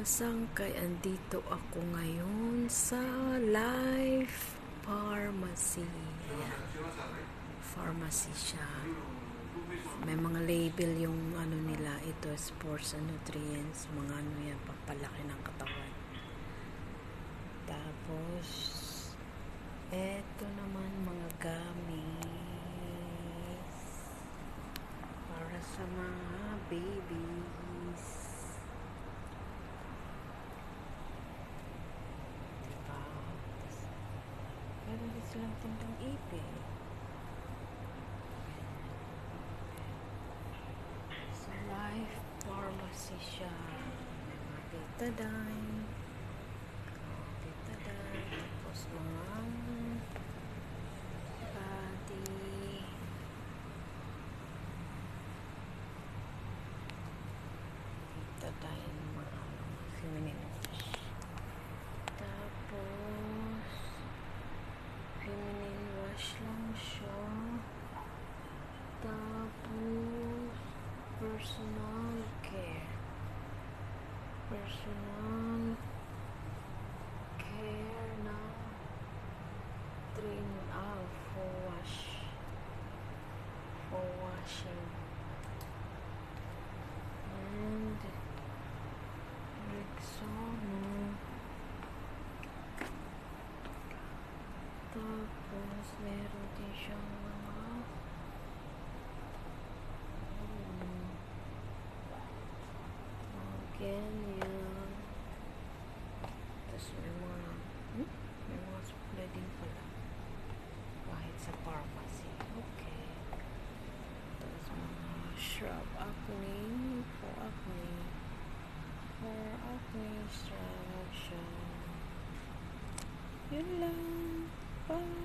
kasangkay, andito ako ngayon sa Life Pharmacy. Pharmacy siya. May mga label yung ano nila, ito sports and nutrients, mga ano yan, pampalaki ng katawan. Tapos, eto naman mga gamis para sa mga babies. Silang tindang ipin. Sa life pharmacy siya. Betadine. Betadine. Tapos mga Personal care na 3 in ah, for wash. For washing. And Rexona. Tapos, meron din siyang mga hmm, shrub acne for acne. For acne extraction. Yun lang. Bye.